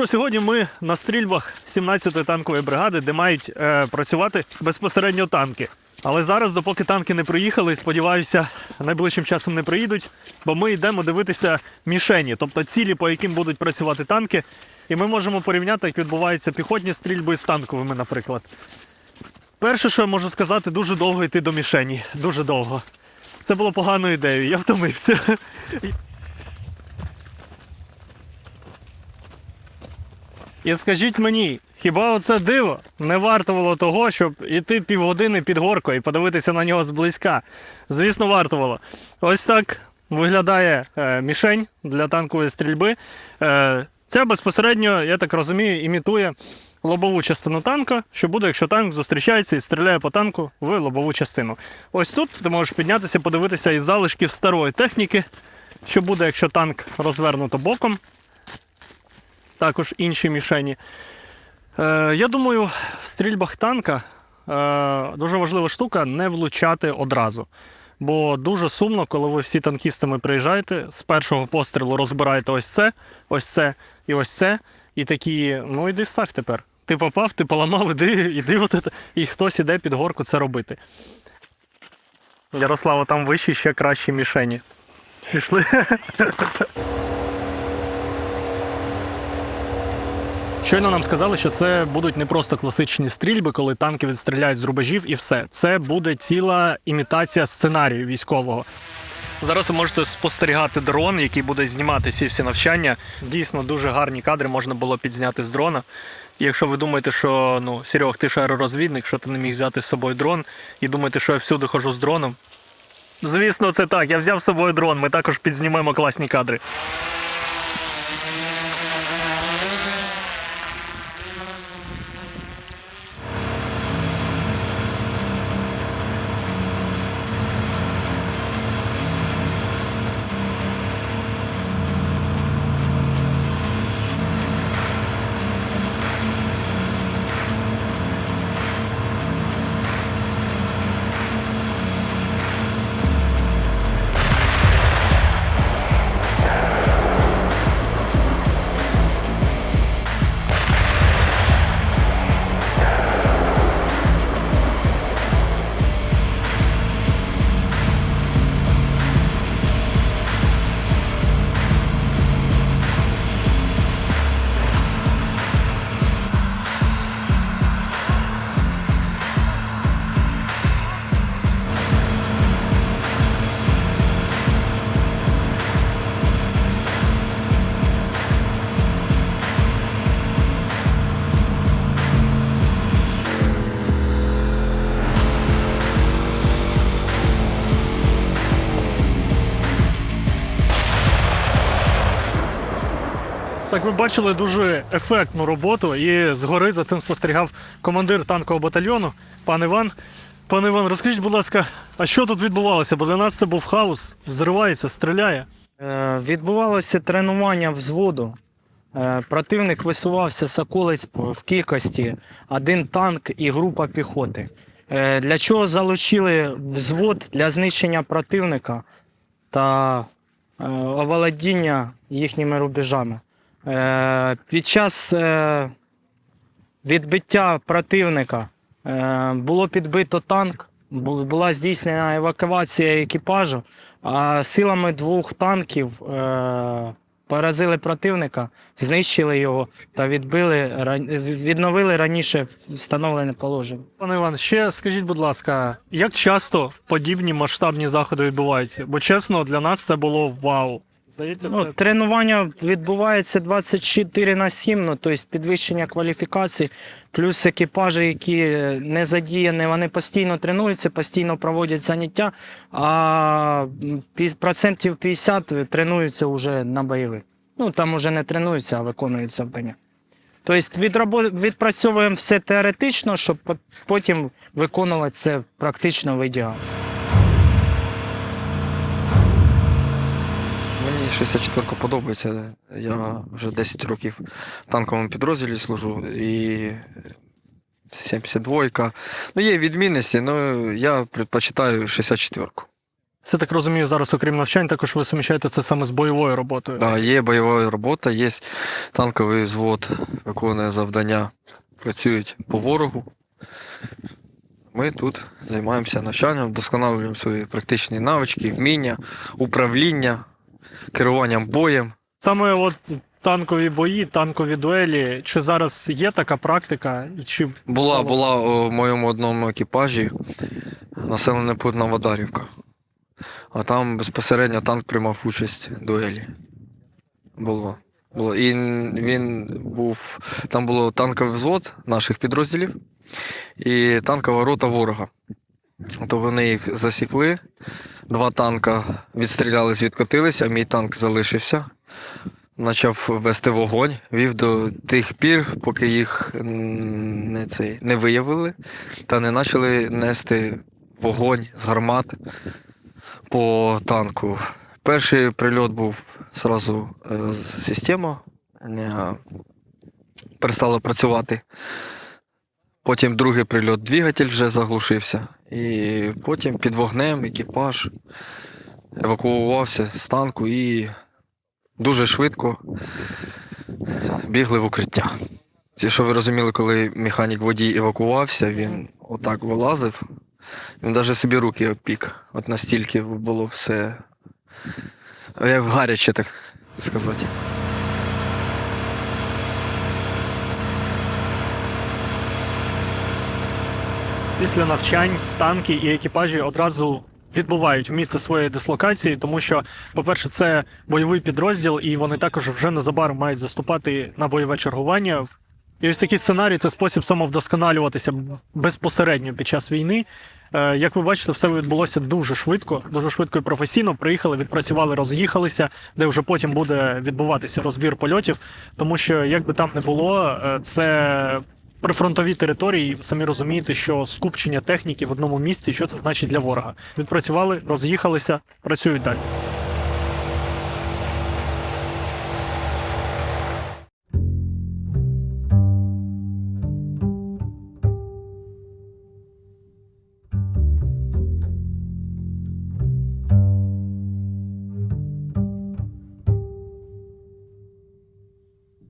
що, сьогодні ми на стрільбах 17-ї танкової бригади, де мають е, працювати безпосередньо танки. Але зараз, допоки танки не приїхали, сподіваюся, найближчим часом не приїдуть, бо ми йдемо дивитися мішені, тобто цілі, по яким будуть працювати танки. І ми можемо порівняти, як відбуваються піхотні стрільби з танковими, наприклад. Перше, що я можу сказати, дуже довго йти до мішені. Дуже довго. Це було поганою ідеєю, я втомився. І скажіть мені, хіба оце диво не вартувало того, щоб іти півгодини під горкою і подивитися на нього зблизька? Звісно, вартувало. Ось так виглядає е, мішень для танкової стрільби. Е, ця безпосередньо, я так розумію, імітує лобову частину танка, що буде, якщо танк зустрічається і стріляє по танку в лобову частину. Ось тут ти можеш піднятися, подивитися із залишків старої техніки, що буде, якщо танк розвернуто боком також інші мішені. Е, я думаю, в стрільбах танка е, дуже важлива штука не влучати одразу. Бо дуже сумно, коли ви всі танкістами приїжджаєте, з першого пострілу розбираєте ось це, ось це і ось це. І такі, ну іди став тепер. Ти попав, ти поламав, іди, іди от це. І хтось іде під горку це робити. Ярослава, там вищі ще кращі мішені. Пішли. Щойно нам сказали, що це будуть не просто класичні стрільби, коли танки відстріляють з рубежів і все. Це буде ціла імітація сценарію військового. Зараз ви можете спостерігати дрон, який буде знімати ці всі навчання. Дійсно, дуже гарні кадри можна було підзняти з дрона. І якщо ви думаєте, що ну, Серег, ти ж аеророзвідник, що ти не міг взяти з собою дрон, і думаєте, що я всюди хожу з дроном. Звісно, це так. Я взяв з собою дрон, ми також підзнімемо класні кадри. Так ви бачили дуже ефектну роботу, і згори за цим спостерігав командир танкового батальйону, пан Іван. Пане Іван, розкажіть, будь ласка, а що тут відбувалося? Бо для нас це був хаос, взривається, стріляє. Е, Відбувалося тренування взводу. Е, Противник висувався з околиць в кількості один танк і група піхоти. Е, Для чого залучили взвод для знищення противника та оволодіння їхніми рубежами. Е, Під час е, відбиття противника е, було підбито танк, була здійснена евакуація екіпажу, а силами двох танків поразили противника, знищили його та відбили, відновили раніше встановлене положення. Пане Іван, ще скажіть, будь ласка, як часто подібні масштабні заходи відбуваються? Бо чесно, для нас це було вау. Здається, Ну, це... тренування відбувається 24 на 7, ну, тобто підвищення кваліфікації, плюс екіпажі, які не задіяні, вони постійно тренуються, постійно проводять заняття, а процентів 50 тренуються вже на бойових. Ну, там вже не тренуються, а виконують завдання. Тобто відрабо- відпрацьовуємо все теоретично, щоб потім виконувати це практично в ідеалі. Мені 64 подобається. Я вже 10 років в танковому підрозділі служу і 72. Ну, є відмінності, але я предпочитаю 64. Це так розумію, зараз, окрім навчань, також ви суміщаєте це саме з бойовою роботою. Да, є бойова робота, є танковий взвод, виконує завдання, працюють по ворогу. Ми тут займаємося навчанням, вдосконалюємо свої практичні навички, вміння, управління, керуванням боєм. Саме от танкові бої, танкові дуелі. Чи зараз є така практика? Чи Була, була у моєму одному екіпажі населений пункт Новодарівка. А там безпосередньо танк приймав участь в дуелі. Було. Було. І він був. Там було танковий взвод наших підрозділів і танкова рота ворога. То вони їх засікли. Два танка відстрілялись, відкотилися, а мій танк залишився. Почав вести вогонь, вів до тих пір, поки їх не, цей, не виявили та не почали нести вогонь з гармат по танку. Перший прильот був зразу е, система е, перестала працювати. Потім другий прильот двигатель вже заглушився. І потім під вогнем екіпаж евакуювався з танку і дуже швидко бігли в укриття. Ті, що ви розуміли, коли механік водій евакувався, він отак вилазив, він навіть собі руки опік. От настільки було все як гаряче, так сказати. Після навчань танки і екіпажі одразу відбувають місце своєї дислокації, тому що, по-перше, це бойовий підрозділ, і вони також вже незабаром мають заступати на бойове чергування. І ось такий сценарій це спосіб самовдосконалюватися безпосередньо під час війни. Е, Як ви бачите, все відбулося дуже швидко, дуже швидко і професійно. Приїхали, відпрацювали, роз'їхалися, де вже потім буде відбуватися розбір польотів. Тому що, як би там не було, е, це прифронтові території, самі розумієте, що скупчення техніки в одному місці, що це значить для ворога. Відпрацювали, роз'їхалися, працюють далі.